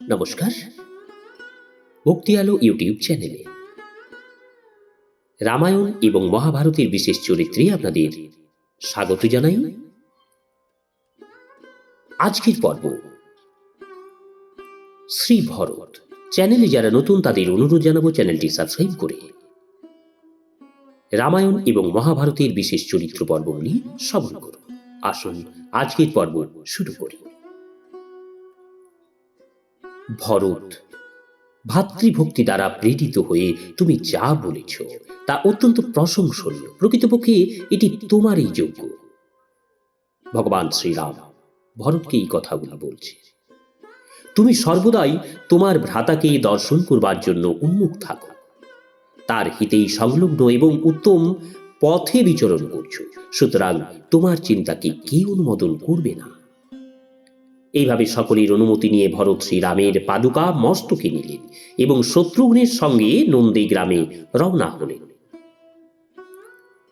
নমস্কার। ভক্তি আলো ইউটিউব চ্যানেলে। রামায়ণ এবং মহাভারতের বিশেষ চরিত্রে আপনাদের স্বাগত জানাই। আজকের পর্ব শ্রী ভরত। চ্যানেলে যারা নতুন তাদের অনুরোধ জানাব চ্যানেলটি সাবস্ক্রাইব করে। রামায়ণ এবং মহাভারতের বিশেষ চরিত্র পর্বগুলি শ্রবণ করুন। আসুন আজকের পর্ব শুরু করি। ভরত। ভাতৃভক্তি দ্বারা প্রেরিত হয়ে তুমি যা বলেছ, তা অত্যন্ত প্রশংসনীয়। প্রকৃতপক্ষে এটি তোমারই যোগ্য। ভগবান শ্রীরাম ভরতকে এই কথাগুলো বলছে। তুমি সর্বদাই তোমার ভ্রাতাকে দর্শন করবার জন্য উন্মুখ থাকো। তার হিতেই সংলগ্ন এবং উত্তম পথে বিচরণ করছ। সুতরাং তোমার চিন্তাকে কে অনুমোদন করবে না। এইভাবে সকলের অনুমতি নিয়ে ভরত শ্রীরামের পাদুকা মস্তকে নিলেন এবং শত্রুঘ্নের সঙ্গে নন্দী গ্রামে রওনা হলেন।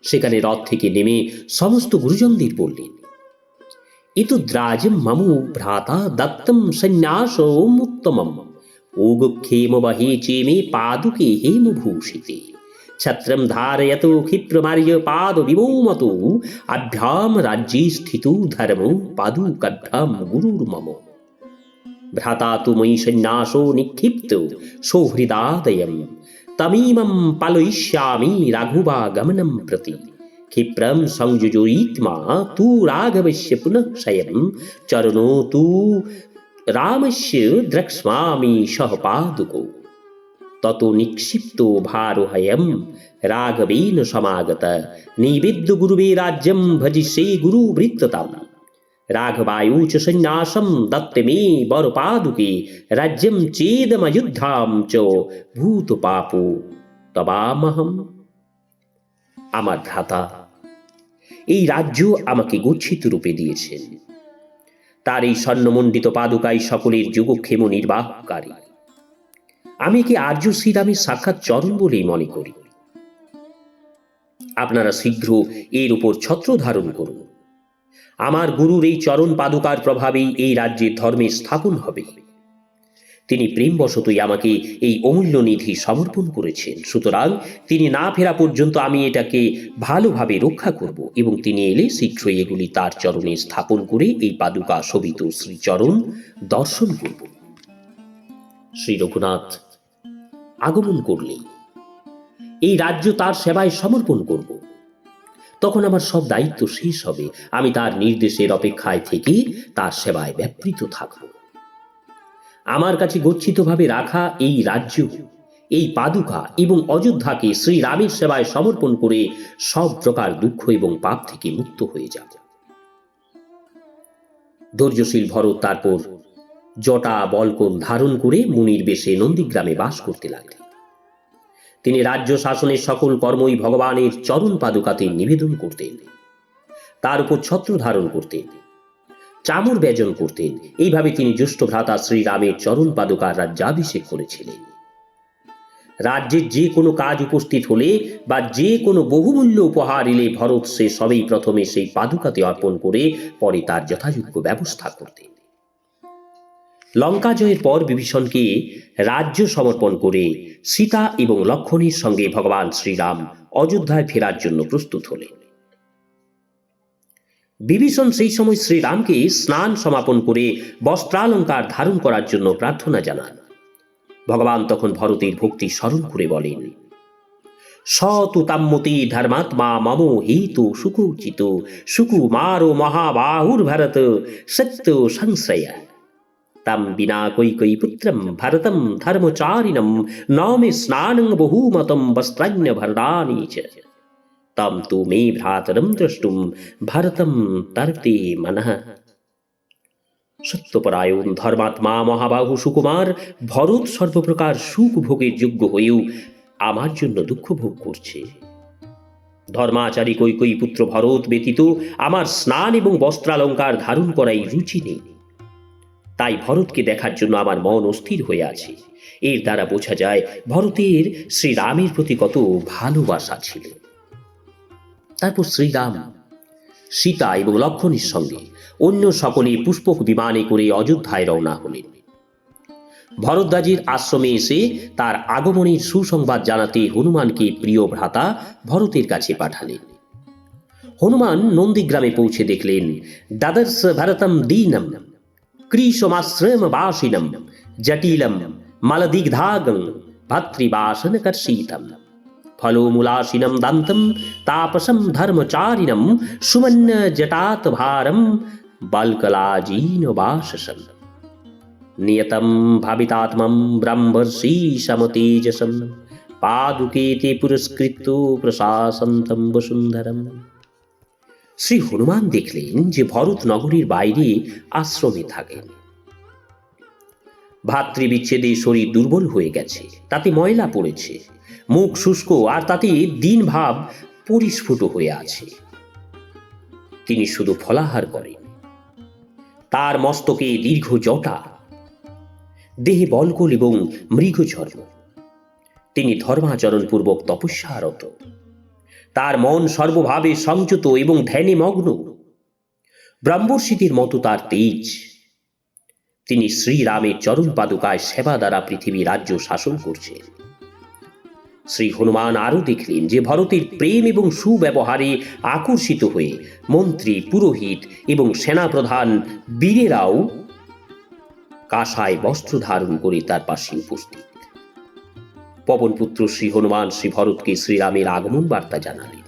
সেখানে রথ থেকে নেমে সমস্ত গুরুজনদের বললেন ইতু দ্রাজ মমু ভ্রাতা দত্তম সন্ন্যাস উত্তমম ওগক্ষেম বহে চেমে পাদুকে হেমভূষিতে। ছত্রম ধারয়ত ক্ষিপ্রমার্য পাদ বিমৌমত। আভ্যাম রাজ্যে স্থিত ধর্ম পাদুকাভ্যাম গুরুর মম। ভ্রাতা তু ময়ি সন্ন্যাসো নিক্ষিপ্ত সৌহৃদাদয়ম। তমীমম পালয়িষ্যামি রাঘুবা গমনম প্রতি। ক্ষিপ্রম সংযুজয়িত্মা তু রাঘবস্য পুনঃ শয়ম চরণো তু রামস্য দ্রক্ষ্মামি সহ পাদুকো তত নিক্ষিপ্ত ভারোহয়ম। রাঘবেন সমাগত। নিবেদ্য গুরুবে রাজ্যম ভজিষ্যে গুরু বৃত্ততাম। রাঘবায়ু চ সন্ন্যাসম দত্ত মে বরপাদুকে। রাজ্যম চেদমযুদ্ধাম চ ভূত পাপো তবামহম। আমার ভ্রাতা, এই রাজ্য আমাকে গচ্ছিত রূপে দিয়েছেন। তার এই স্বর্ণমণ্ডিত পাদুকাই সকলের যুগক্ষেম নির্বাহকারী। আমি কি আর্য শ্রীরামের সাক্ষাৎ চরণ বলেই মনে করি? আপনারা শীঘ্র এর উপর ছত্র ধারণ করুন। আমার গুরুর এই চরণ পাদুকার প্রভাবেই এই রাজ্যের ধর্মে স্থাপন হবে। তিনি প্রেমবশতই আমাকে এই অমূল্য নিধি সমর্পণ করেছেন। সুতরাং তিনি না ফেরা পর্যন্ত আমি এটাকে ভালোভাবে রক্ষা করব এবং তিনি এলে শীঘ্রই এগুলি তার চরণে স্থাপন করে এই পাদুকা শোভিত শ্রীচরণ দর্শন করব। শ্রী রঘুনাথ আগমন করলেই। এই রাজ্য তার সেবায় সমর্পণ করব। তখন আমার সব দায়িত্ব শেষ হবে। আমি তার নির্দেশের অপেক্ষায় থেকে তার সেবায় ব্যাপৃত থাকব। আমার কাছে গচ্ছিতভাবে রাখা এই রাজ্য, এই পাদুকা এবং অযোধ্যাকে শ্রীরামের সেবায় সমর্পণ করে সব প্রকার দুঃখ এবং পাপ থেকে মুক্ত হয়ে যাব। ধৈর্যশীল ভরত তারপর জটা বলকন ধারণ করে মুনির বেশে নন্দীগ্রামে বাস করতে লাগলেন। তিনি রাজ্য শাসনের সকল কর্মই ভগবানের চরণ পাদুকাতে নিবেদন করতেন। তার উপর ছত্র ধারণ করতেন। চামর ব্যজন করতেন। এইভাবে তিনি জ্যেষ্ঠ ভ্রাতা শ্রীরামের চরণ পাদুকার রাজ্যাভিষেক করেছিলেন। রাজ্যের যে কোনো কাজ উপস্থিত হলে বা যে কোনো বহুমূল্য উপহার এলে ভরত সে সবেই প্রথমে সেই পাদুকাতে অর্পণ করে পরে তার যথাযোগ্য ব্যবস্থা করতেন। লঙ্কা জয়ের পর বিভীষণকে রাজ্য সমর্পণ করে সীতা এবং লক্ষণের সঙ্গে ভগবান শ্রীরাম অযোধ্যায় ফেরার জন্য প্রস্তুত হলেন। বিভীষণ সেই সময় শ্রীরামকে স্নান সমাপন করে বস্ত্রালঙ্কার ধারণ করার জন্য প্রার্থনা জানান। ভগবান তখন ভরতের ভক্তি স্মরণ করে বলেন, সতু তাম্মতি ধর্মাত্মা মম হেতু সুকুচিত সুকুমারো মহাবাহুর ভরত সত্য সংশ্রয়। তম বিনা কৈকৈ পুত্রম ভরতম ধর্মচারিণম নমে স্নানং বহুমতম বস্ত্রান্য ভরদানি চ তম তু মে ভ্রাতরম দ্রষ্টুম ভরতম তর্তে মনঃ সত্যপরায়ণ ধর্মাত্মা মহাবাহু সুকুমার ভরত সর্বপ্রকার সুখ ভোগের যোগ্য হয়েও আমার জন্য দুঃখ ভোগ করছে ধর্মাচারী কৈকই পুত্র ভরত ব্যতীত আমার স্নান এবং বস্ত্রালঙ্কার ধারণ করাই রুচি নেই তাই ভরতকে দেখার জন্য আমার মন অস্থির হয়ে আছে। এর দ্বারা বোঝা যায়, ভরতের শ্রীরামের প্রতি কত ভালোবাসা ছিল। তারপর শ্রীরাম, সীতা এবং লক্ষণের সঙ্গে অন্য সকলে পুষ্পক বিমানে করে অযোধ্যায় রওনা হলেন। ভরদ্বাজির আশ্রমে এসে তার আগমনের সুসংবাদ জানাতে হনুমানকে প্রিয় ভ্রাতা ভরতের কাছে পাঠালেন। হনুমান নন্দীগ্রামে পৌঁছে দেখলেন দাদর্শ ভরতম দীনম। কৃষমাশ্রম বাসিনম জটিলম মলদিগ্ধাগং ভাতৃবাসন কর্ষিতম ফলোমূলাসিনম দান্তম তাপসম ধর্মচারিণম সুমন্য জটাত ভারম বালকলাজীন বাসসম নিয়তম ভাবিতাত্মম ব্রহ্মর্ষি সমতেজসম পাদুকে তে পুরস্কৃত প্রশাসন্তম বসুন্ধরম শ্রী হনুমান দেখলেন যে ভরত নগরীর বাইরে আশ্রমে থাকেন। ভাতৃবিচ্ছেদে শরীর দুর্বল হয়ে গেছে, তাতে ময়লা পড়েছে। মুখ শুষ্ক আর তাতে দিন ভাব পরিস্ফুট হয়ে আছে। তিনি শুধু ফলাহার করেন। তার মস্তকে দীর্ঘ জটা, দেহে বলকল এবং মৃগচর্ম তিনি ধর্মাচরণ পূর্বক তপস্যারত। তার মন সর্বভাবে সংযত এবং ধ্যানে মগ্ন। ব্রাহ্মর্ষিদের মতো তার তেজ। তিনি শ্রীরামের চরণ পাদুকায় সেবা দ্বারা পৃথিবী রাজ্য শাসন করছেন। শ্রী হনুমান আরও দেখলেন যে ভরতের প্রেম এবং সুব্যবহারে আকর্ষিত হয়ে মন্ত্রী, পুরোহিত এবং সেনাপ্রধান বীরেরাও কাঁসায় বস্ত্র ধারণ করে তার পাশে উপস্থিত। পবনপুত্র শ্রী হনুমান শ্রী ভরতকে শ্রীরামের আগমন বার্তা জানালেন।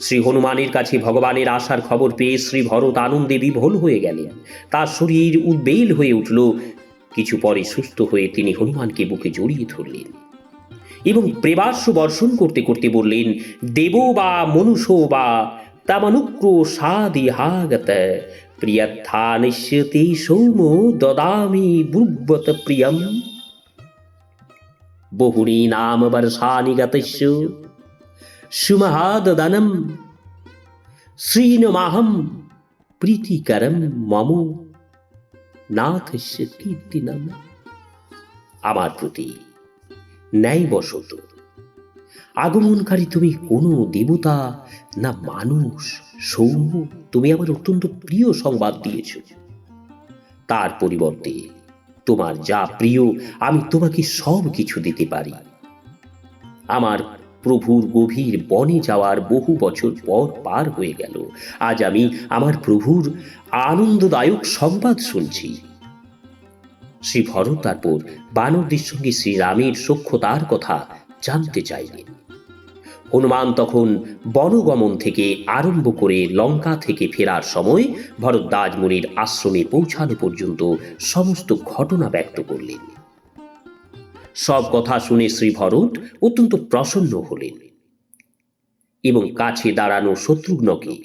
শ্রী হনুমানের কাছে ভগবানের আসার খবর পেয়ে শ্রী ভরত আনন্দে বিভোল হয়ে গেলেন। তার শরীর উদ্বেল হয়ে উঠল। কিছু পরে সুস্থ হয়ে তিনি হনুমানকে বুকে জড়িয়ে ধরলেন এবং প্রেবাস্য বর্ষণ করতে করতে বললেন, দেব বা মনুষ্য বা তামানুক্র সাদিহাগত প্রিয়ত্থানিষ্যতে সৌম দদামি ব্রুবত প্রিয়ম। বহুনি নাম বর্ষানি গতস্য সুমহাদদনম। শ্রীনমাহম প্রীতিকরম মম। নাথস্য কীর্তিনম। আমার প্রতি ন্যায় বসত। আগমনকারী তুমি কোনো দেবতা না মানুষ, সৌম্য, তুমি আমার অত্যন্ত প্রিয় সংবাদ দিয়েছ। তার পরিবর্তে তোমার যা প্রিয়, আমি তোমাকে সব কিছু দিতে পারি। আমার প্রভুর গভীর বনে যাওয়ার বহু বছর পর পার হয়ে গেল। আজ আমি আমার প্রভুর আনন্দদায়ক সংবাদ শুনছি। শ্রী ভরত তারপর বানরদের সঙ্গে শ্রীরামের সখ্যতার কথা জানতে চাইলেন। হনুমান তখন বনগমন থেকে আরম্ভ করে লঙ্কা থেকে ফেরার সময় ভরদ্বাজ মুনির আশ্রমে পৌঁছানো পর্যন্ত সমস্ত ঘটনা ব্যক্ত করলেন। সব কথা শুনে শ্রী ভরত অত্যন্ত প্রসন্ন হলেন এবং কাছে দাঁড়ানো শত্রুঘ্নকে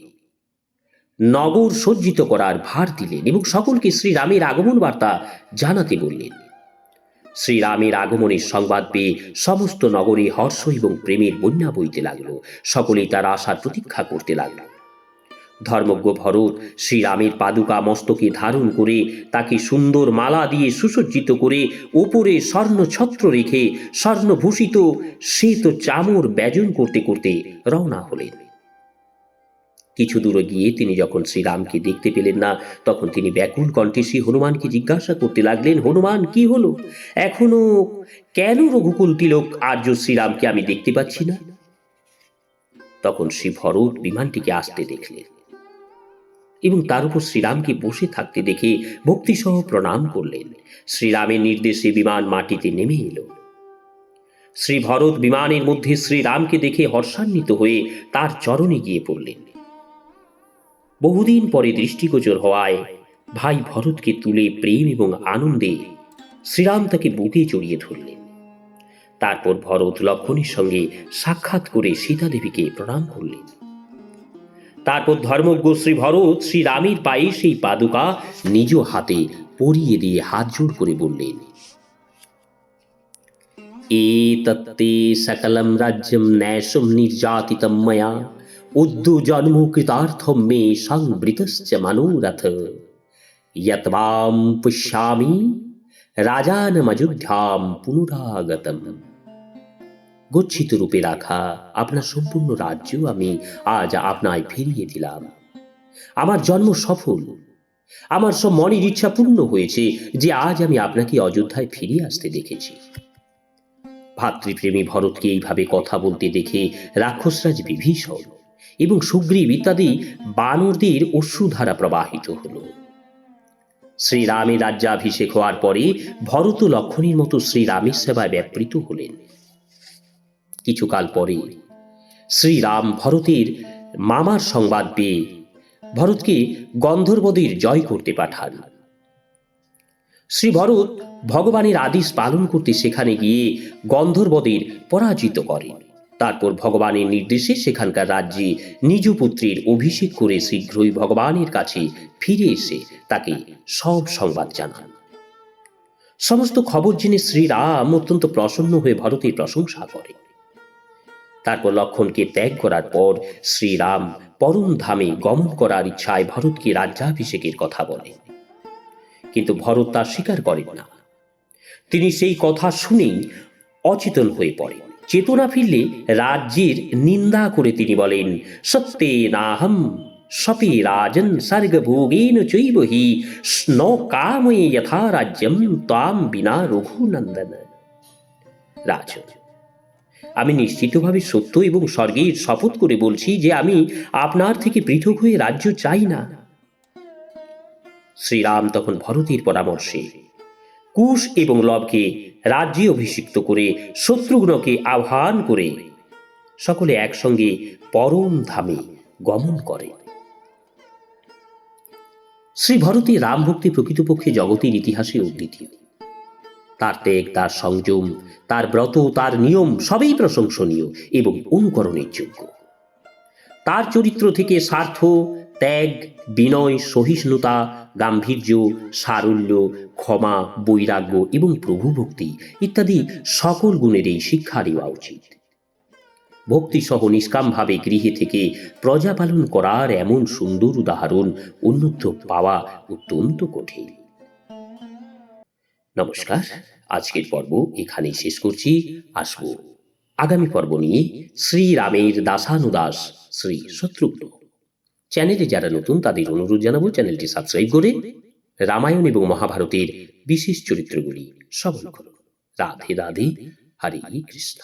নগর সজ্জিত করার ভার দিলেন এবং সকলকে শ্রীরামের আগমন বার্তা জানাতে বললেন। শ্রীরামের আগমনের সংবাদ পেয়ে সমস্ত নগরে হর্ষ এবং প্রেমের বন্যা বইতে লাগল। সকলেই তার আশার প্রতীক্ষা করতে লাগল। ধর্মজ্ঞ ভরত শ্রীরামের পাদুকা মস্তকে ধারণ করে তাকে সুন্দর মালা দিয়ে সুসজ্জিত করে ওপরে স্বর্ণ ছত্র রেখে স্বর্ণভূষিত শ্বেত চামর ব্যজন করতে করতে রওনা হলেন। কিছু দূরে গিয়ে তিনি যখন শ্রীরামকে দেখতে পেলেন না, তখন তিনি ব্যাকুল কণ্ঠে শ্রী হনুমানকে জিজ্ঞাসা করতে লাগলেন, হনুমান, কি হলো? এখনও কেন রঘুকুল তিলক আর্য শ্রীরামকে আমি দেখতে পাচ্ছি না? তখন শ্রী ভরত বিমানটিকে আসতে দেখলেন এবং তার উপর শ্রীরামকে বসে থাকতে দেখে ভক্তিসহ প্রণাম করলেন। শ্রীরামের নির্দেশে বিমান মাটিতে নেমে এলো। শ্রী ভরত বিমানের মধ্যে শ্রীরামকে দেখে হর্ষান্বিত হয়ে তার চরণে গিয়ে পড়লেন। বহুদিন পরে দৃষ্টিগোচর হওয়ায় ভাই ভরতকে তুলে প্রেম এবং আনন্দে শ্রীরাম তাকে বুকে জড়িয়ে ধরলেন। তারপর ভরত লক্ষণের সঙ্গে সাক্ষাৎ করে সীতা দেবীকে প্রণাম করলেন। তারপর ধর্মজ্ঞ শ্রী ভরত শ্রীরামের পায়ে সেই পাদুকা নিজ হাতে পরিয়ে দিয়ে হাত জোড় করে বললেন, এ তত্তে সকলম রাজ্যম ন্যাসম নির্যাতিতম ময়া। মে সংবৃতশ্চ মনোরথ যৎমাম পুষ্যামি রাজানমযোধ্যাম পুনরাগতম গচ্ছিত রূপে রাখা আপনার সম্পূর্ণ রাজ্য আমি আজ আপনায় ফিরিয়ে দিলাম আমার জন্ম সফল আমার সব মনের ইচ্ছা পূর্ণ হয়েছে যে আজ আমি আপনাকে অযোধ্যায় ফিরিয়ে আসতে দেখেছি ভাতৃপ্রেমী ভরতকে এইভাবে কথা বলতে দেখে রাক্ষসরাজ বিভীষণ এবং সুগ্রীব ইত্যাদি বানরদের অশ্রুধারা প্রবাহিত হল। শ্রীরামের রাজ্যাভিষেক হওয়ার পরে ভরত লক্ষণের মতো শ্রীরামের সেবায় ব্যাপৃত হলেন। কিছুকাল পরে শ্রীরাম ভরতের মামার সংবাদ পেয়ে ভরতকে গন্ধর্বদের জয় করতে পাঠান। শ্রী ভরত ভগবানের আদেশ পালন করতে সেখানে গিয়ে গন্ধর্বদের পরাজিত করেন। তারপর ভগবানের নির্দেশে সেখানকার রাজ্যে নিজ পুত্রের অভিষেক করে শীঘ্রই ভগবানের কাছে ফিরে এসে তাকে সব সংবাদ জানান। সমস্ত খবর জেনে শ্রীরাম অত্যন্ত প্রসন্ন হয়ে ভরতের প্রশংসা করে। তারপর লক্ষণকে ত্যাগ করার পর শ্রীরাম পরম ধামে গমন করার ইচ্ছায় ভরতকে রাজ্যাভিষেকের কথা বলেন কিন্তু ভরত তা স্বীকার করেন না। তিনি সেই কথা শুনেই অচেতন হয়ে পড়েন। চেতনা ফিরলে রাজ্যের নিন্দা করে তিনি বলেন, সত্যে নাহম সপে রাজন স্বর্গভোগেন চৈব হি ন কাময়ে যথা রাজ্যম তাম বিনা রঘুনন্দন। রাজন আমি নিশ্চিতভাবে সত্য এবং স্বর্গের শপথ করে বলছি যে আমি আপনার থেকে পৃথক হয়ে রাজ্য চাই না। শ্রীরাম তখন ভরতের পরামর্শে কুশ এবং লবকে রাজ্যে অভিষিক্ত করে শত্রুঘ্নকে আহ্বান করে সকলে একসঙ্গে পরম ধামে গমন করে। শ্রী ভরতের রাম ভক্তি প্রকৃতপক্ষে জগতের ইতিহাসে অদ্বিতীয়। তার ত্যাগ, তার সংযম, তার ব্রত, তার নিয়ম সবই প্রশংসনীয় এবং অনুকরণের যোগ্য। তার চরিত্র থেকে স্বার্থ ত্যাগ, বিনয়, সহিষ্ণুতা, গাম্ভীর্য, সারল্য, ক্ষমা, বৈরাগ্য এবং প্রভুভক্তি ইত্যাদি সকল গুণের এই শিক্ষা দেওয়া উচিত। ভক্তিসহ নিষ্কামভাবে গৃহে থেকে প্রজা পালন করার এমন সুন্দর উদাহরণ অন্যত্র পাওয়া অত্যন্ত কঠিন। নমস্কার, আজকের পর্ব এখানেই শেষ করছি। আসব। আগামী পর্ব নিয়ে শ্রীরামের দাসানুদাস শ্রী শত্রুঘ্ন। চ্যানেলে যারা নতুন, তাদের অনুরোধ জানাব চ্যানেলটি সাবস্ক্রাইব করে রামায়ণ এবং মহাভারতের বিশেষ চরিত্রগুলি সবল করুন রাধে রাধে, হরে কৃষ্ণ।